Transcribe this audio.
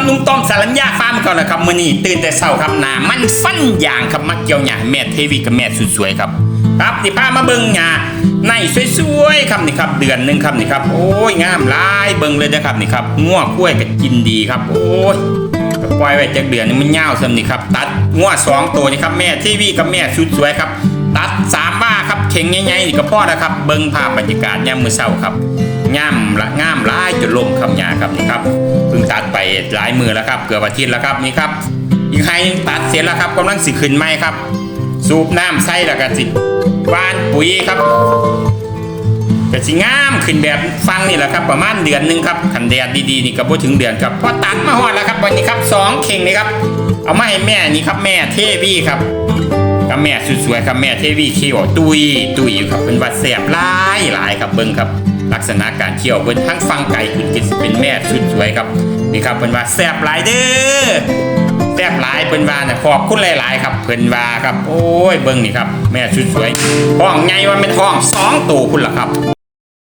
กับนุ่งต้อมสารัญญาฟาร์มก่อนนะครับมื้อนี้ตื่นแต่เช้าครับหน้ามันฟันอย่างครับมาเกี่ยวหญ้าแม่เทวีกับแม่สุดสวยครับครับที่พามาเบิ่งหญ้าในสวยๆครับนี่ครับ เดือนหนึ่งครับนี่ครับ โอ้ยงามลายเบิ่งเลยนะครับนี่ครับงัวกล้วยก็กินดีครับ โอ้ยปล่อยไว้จักเดือนนึงมันยาวซำนี่ครับตัดงัวสองตัวนี่ครับแม่เทวีกับแม่สุดสวยครับตัดสามบ้าครับเข่งใหญ่ๆนี่ก็พอแล้วครับ เบิ่งภาพบรรยากาศยามมื้อเช้าครับง่ามละง่ามร้ายจนลมคำหยาครับนี่ครับ ตัดไปหลายมือแล้วครับเกือบอาทิตย์แล้วครับนี่ครับ อีกไฮหนึ่งตัดเสร็จแล้วครับกำลังสิขึ้นไม้ครับ สูบน้ำใส่แล้วก็สิวานปุ๋ยครับก็สิงามขึ้นแบบฟังนี่แหละครับ ประมาณเดือนหนึงครับขันแดดดีๆนี่ก็บ่ถึงเดือนครับพอตัดมาฮอดแล้วครับวันนี้ครับสองเข่งนี่ครับ เอามาให้แม่นี่ครับแม่เทวีครับกับแม่สวยๆครับแม่เทวีเคี้ยวตุยตุยอยู่ครับเป็นว่าแสบหลายหลายครับเบิ้งครับ ลักษณะการเคี้ยวเบิ้งทั้งฟังไก่คุณกินเป็นแม่สุดสวยครับ นี่ครับเพิ่นว่าแสบหลายเด้อแสบหลายเพิ่นว่าน่ะขอบคุณหลายๆครับเพิ่นว่าครับโอ้ยเบิ้งนี่ครับแม่สุดสวยห้องไงว่าเป็นห้องสองตัวคุณล่ะครับ